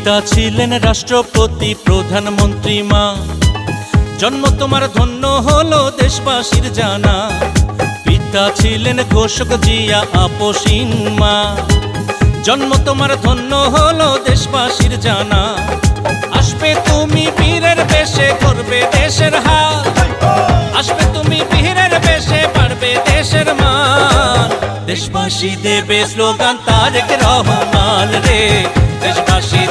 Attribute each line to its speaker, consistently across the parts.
Speaker 1: পিতা ছিলেন রাষ্ট্রপতি, প্রধানমন্ত্রী মা। জন্ম তোমার ধন্য হলো দেশবাসীর জানা। পিতা ছিলেন ঘোষক জিয়া আপসীন মা। জন্ম তোমার ধন্য হলো দেশবাসীর জানা। আসবে তুমি বীরের বেশে, করবে দেশের হাল আসবে তুমি বীরের বেশে পারবে দেশের মান। দেশবাসী দেবে স্লোগান, তারেক রহমান রে। দেশবাসী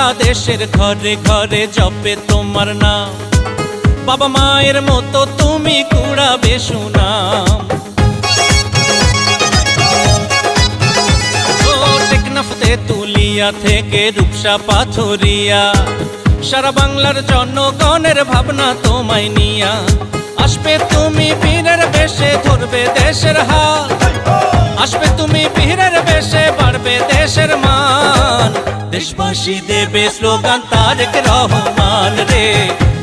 Speaker 1: বাংলাদেশের ঘরে ঘরে জপে তোমার নাম। বাবা মায়ের মতো তুমি কুড়াবে সুনাম। টেকনাফতে তুলিয়া থেকে রূপসা পাথরিয়া, সারা বাংলার জনগণের ভাবনা তোমায় নিয়া। আসবে তুমি বীরের বেশে, ধরবে দেশের হাল আসবে তুমি বীরের বেশে, বাড়বে দেশের মান। দেশবাসী দেবে স্লোগান তারেক রহমান রে।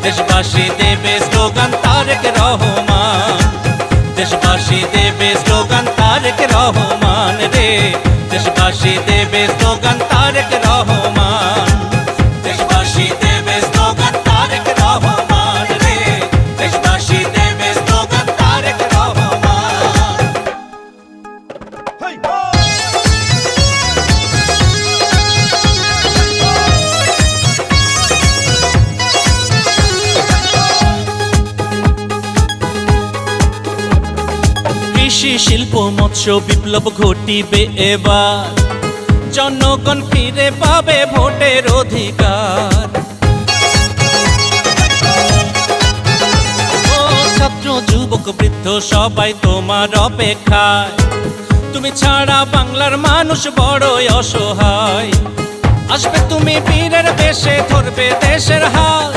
Speaker 1: দেশবাসী দেবে স্লোগান তারেক রহমান। দেশবাসী দেবে স্লোগান তারেক রহমান রে। দেশবাসী দেবে স্লোগান তারেক শিল্প, মৎস্য বিপ্লব ঘটিবে এবার। জনগণ ফিরে পাবে ভোটের অধিকার। ছাত্র, যুবক, বৃদ্ধ, সবাই তোমার অপেক্ষায়। তুমি ছাড়া বাংলার মানুষ বড়ই অসহায়। আসবে তুমি বীরের বেশে, ধরবে দেশের হাল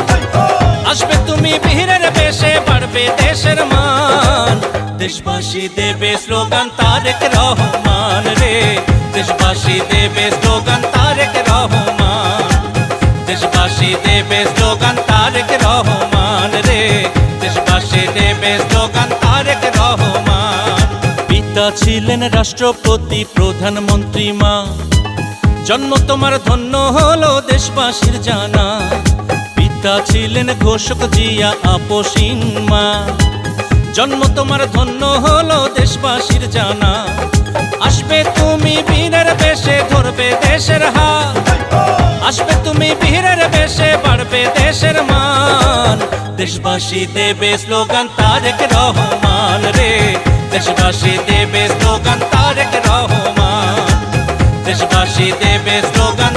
Speaker 1: আসবে তুমি বীরের বেশে, বাড়বে দেশের মান। দেশবাসী দেবে স্লোগান, তারেক রহমান রে। দেশবাসী দেবে স্লোগান, তারেক রহমান। দেশবাসী দেবে স্লোগান, তারেক রহমান রে। দেশবাসী দেবে স্লোগান, তারেক রহমান। পিতা ছিলেন রাষ্ট্রপতি, প্রধানমন্ত্রী মা। জন্ম তোমার ধন্য হলো দেশবাসীর জানা। পিতা ছিলেন ঘোষক জিয়া, আপসীন মা। জন্ম তোমার ধন্য হলো দেশবাসীর জানা। আসবে তুমি বীরের বেশে, ধরবে দেশের হাল আসবে তুমি বীরের বেশে, বাড়বে দেশের মান। দেশবাসী দেবে স্লোগান, তারেক রহমান রে। দেশবাসী দেবে স্লোগান, তারেক রহমান। দেশবাসী দেবে স্লোগান